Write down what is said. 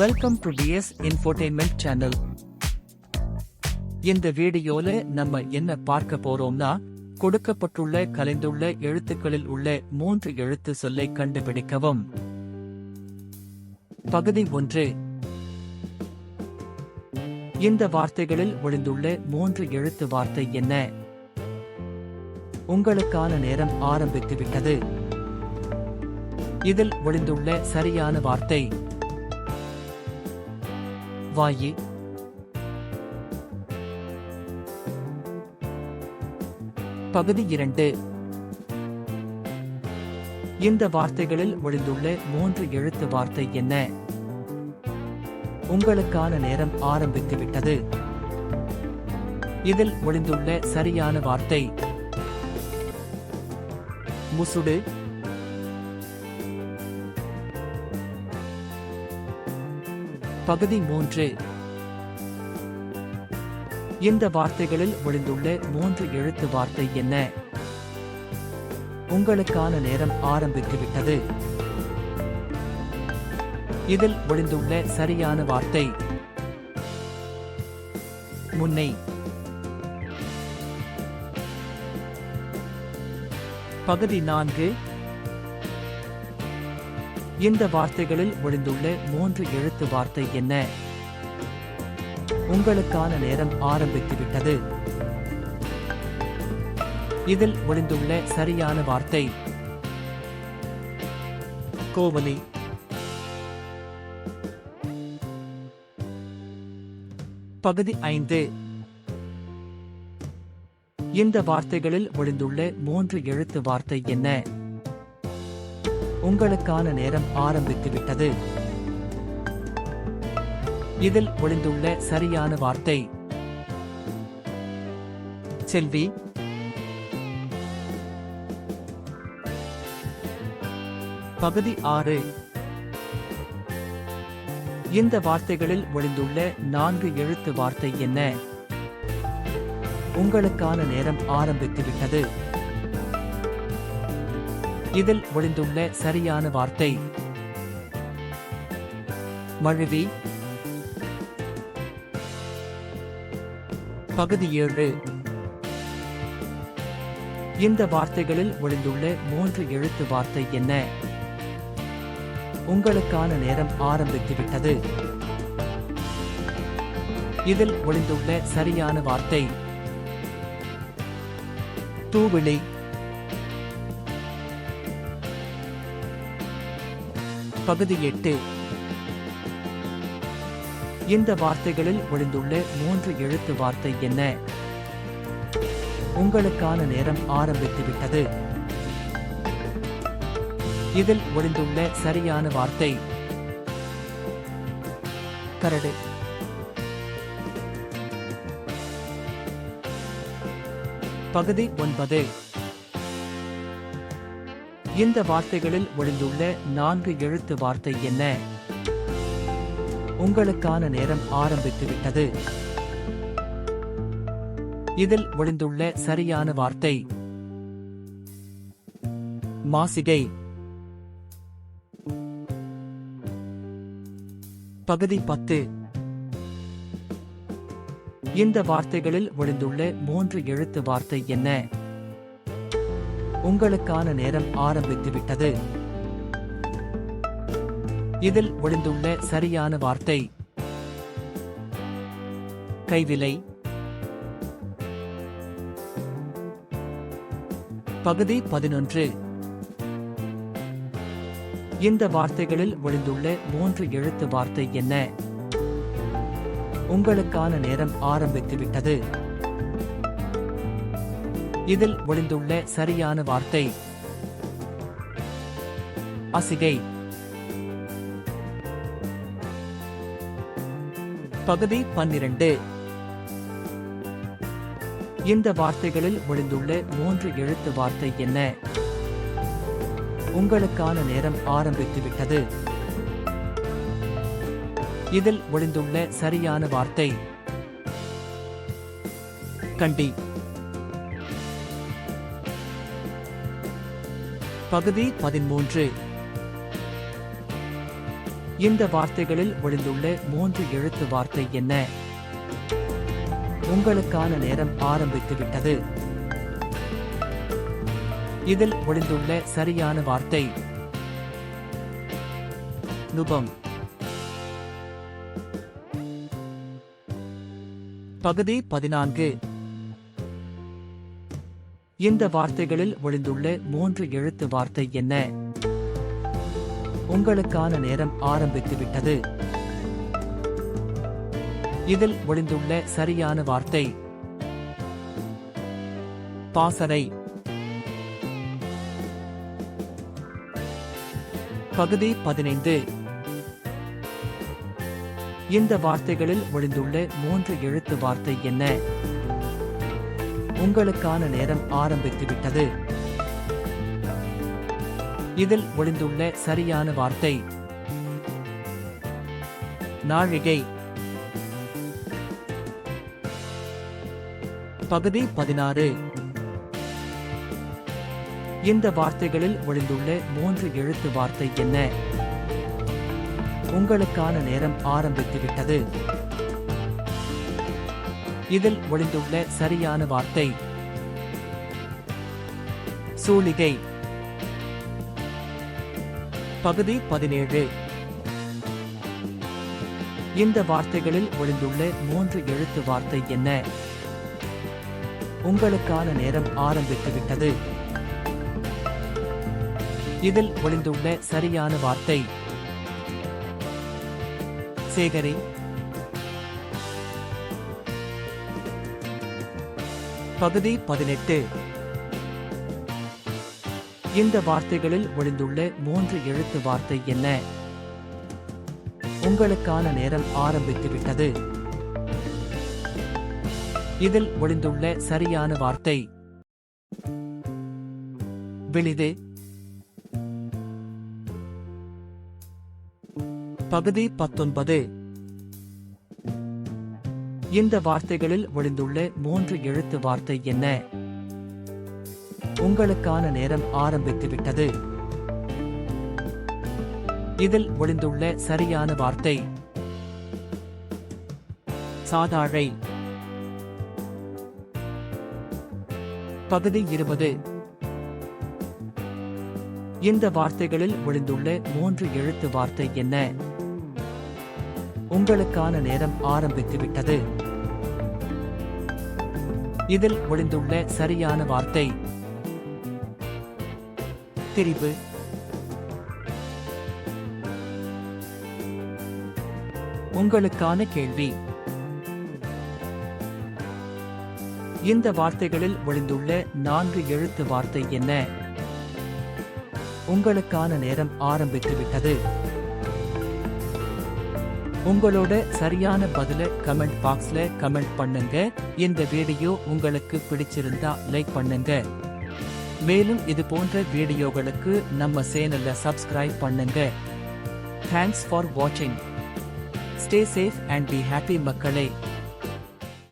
Welcome to TS infotainment channel இந்த வீடியோல நம்ம என்ன பார்க்க போறோம்னா கொடுக்கப்பட்டுள்ள கலைந்துள்ள எழுத்துக்களில் உள்ள மூன்று எழுத்து சொல்லை கண்டுபிடிக்கவும். பகுதி ஒன்று. இந்த வார்த்தைகளில் ஒளிந்துள்ள மூன்று எழுத்து வார்த்தை என்ன? உங்களுக்கான நேரம் ஆரம்பித்துவிட்டது. இதில் ஒளிந்துள்ள சரியான வார்த்தை. வாயி பகுதி இரண்டு. இந்த வார்த்தைகளில் ஒளிந்துள்ள மூன்று எழுத்து வார்த்தை என்ன? உங்களுக்கான நேரம் ஆரம்பித்து விட்டது இதில் ஒளிந்துள்ள சரியான வார்த்தை. முசுடு பகுதி மூன்று. இந்த வார்த்தைகளில் ஒளிந்துள்ள மூன்று எழுத்து வார்த்தை என்ன? உங்களுக்கான நேரம் ஆரம்பித்துவிட்டது. இதில் ஒளிந்துள்ள சரியான வார்த்தை. முன்னை. பகுதி நான்கு. இந்த வார்த்தைகளில் ஒளிந்துள்ள மூன்று எழுத்து வார்த்தை என்ன? உங்களுக்கான நேரம் ஆரம்பித்துவிட்டது. இதில் ஒளிந்துள்ள சரியான வார்த்தை. கோவலி. பகுதி ஐந்து. இந்த வார்த்தைகளில் ஒளிந்துள்ள மூன்று எழுத்து வார்த்தை என்ன? உங்களுக்கான நேரம் ஆரம்பித்து விட்டது இதில் ஒளிந்துள்ள சரியான வார்த்தை. செல்வி. பகுதி ஆறு. இந்த வார்த்தைகளில் ஒளிந்துள்ள நான்கு எழுத்து வார்த்தை என்ன? உங்களுக்கான நேரம் ஆரம்பித்து விட்டது இதில் ஒளிந்துள்ள சரியான வார்த்தை. மழுவி. பகுதி ஏழு. இந்த வார்த்தைகளில் ஒளிந்துள்ள மூன்று எழுத்து வார்த்தை என்ன? உங்களுக்கான நேரம் ஆரம்பித்து விட்டது. இதில் ஒளிந்துள்ள சரியான வார்த்தை. தூவிளி பகுதி எட்டு. இந்த வார்த்தைகளில் ஒளிந்துள்ள மூன்று எழுத்து வார்த்தை என்ன? உங்களுக்கான நேரம் ஆரம்பித்துவிட்டது. இதில் ஒளிந்துள்ள சரியான வார்த்தை. கரடு. பகுதி ஒன்பது. இந்த வார்த்தைகளில் ஒளிந்துள்ள நான்கு எழுத்து வார்த்தை என்ன? உங்களுக்கான நேரம் ஆரம்பித்துவிட்டது. இதில் ஒளிந்துள்ள சரியான வார்த்தை. மாசிகை. பகுதி பத்து. இந்த வார்த்தைகளில் ஒளிந்துள்ள மூன்று எழுத்து வார்த்தை என்ன? உங்களுக்கான நேரம் ஆரம்பித்து விட்டது இதில் ஒளிந்துள்ள சரியான வார்த்தை. கைவிலை. பகுதி பதினொன்று. இந்த வார்த்தைகளில் ஒளிந்துள்ள மூன்று எழுத்து வார்த்தை என்ன? உங்களுக்கான நேரம் ஆரம்பித்து விட்டது இதில் ஒளிந்துள்ள சரியான வார்த்தை. அசிகை பகுதி பன்னிரண்டு. இந்த வார்த்தைகளில் ஒளிந்துள்ள மூன்று எழுத்து வார்த்தை என்ன? உங்களுக்கான நேரம் ஆரம்பித்து விட்டது இதில் ஒளிந்துள்ள சரியான வார்த்தை. கண்டி. பகுதி பதிமூன்று. இந்த வார்த்தைகளில் ஒளிந்துள்ள மூன்று எழுத்து வார்த்தை என்ன? உங்களுக்கான நேரம் ஆரம்பித்து விட்டது இதில் ஒளிந்துள்ள சரியான வார்த்தை. நுபம். பகுதி பதினான்கு. இந்த வார்த்தைகளில் ஒளிந்துள்ள மூன்று எழுத்து வார்த்தை என்ன? உங்களுக்கான நேரம் ஆரம்பித்து விட்டது இதில் ஒளிந்துள்ள சரியான வார்த்தை. பாசறை. பகுதி பதினைந்து. இந்த வார்த்தைகளில் ஒளிந்துள்ள மூன்று எழுத்து வார்த்தை என்ன? உங்களுக்கான நேரம் ஆரம்பித்து விட்டது. இதில் ஒளிந்துள்ள சரியான வார்த்தை. நாழிகை. பகுதி பதினாறு. இந்த வார்த்தைகளில் ஒளிந்துள்ள மூன்று எழுத்து வார்த்தை என்ன? உங்களுக்கான நேரம் ஆரம்பித்து விட்டது. இதில் ஒளிந்துள்ள சரியான வார்த்தை. சூலிகை. பகுதி பதினேழு. இந்த வார்த்தைகளில் ஒளிந்துள்ள மூன்று எழுத்து வார்த்தை என்ன? உங்களுக்கான நேரம் ஆரம்பித்து விட்டது இதில் ஒளிந்துள்ள சரியான வார்த்தை. சேகரி. பகுதி பதினெட்டு. இந்த வார்த்தைகளில் ஒளிந்துள்ள மூன்று எழுத்து வார்த்தை என்ன? உங்களுக்கான நேரம் ஆரம்பித்துவிட்டது. இதில் ஒளிந்துள்ள சரியான வார்த்தை. வெளிது. பகுதி பத்தொன்பது. இந்த வார்த்தைகளில் ஒளிந்துள்ள மூன்று எழுத்து வார்த்தை என்ன? உங்களுக்கான நேரம் ஆரம்பித்து விட்டது இதில் ஒளிந்துள்ள சரியான வார்த்தை. சாதாழை. பகுதி இருபது. இந்த வார்த்தைகளில் ஒளிந்துள்ள மூன்று எழுத்து வார்த்தை என்ன? உங்களுக்கான நேரம் ஆரம்பித்து விட்டது. இதில் ஒளிந்துள்ள சரியான வார்த்தை. திரிவு உங்களுக்கான கேள்வி. இந்த வார்த்தைகளில் ஒளிந்துள்ள நான்கு எழுத்து வார்த்தை என்ன? உங்களுக்கான நேரம் ஆரம்பித்து விட்டது. உங்களோட சரியான பதில கமெண்ட் பாக்ஸ்ல கமெண்ட் பண்ணுங்க. இந்த வீடியோ உங்களுக்கு பிடிச்சிருந்தா லைக் பண்ணுங்க. மேலும் இது போன்ற வீடியோகளுக்கு நம்ம சேனல்ல சப்ஸ்கிரைப் பண்ணுங்க. தேங்க்ஸ் ஃபார் வாட்சிங் stay safe and be happy மக்களே.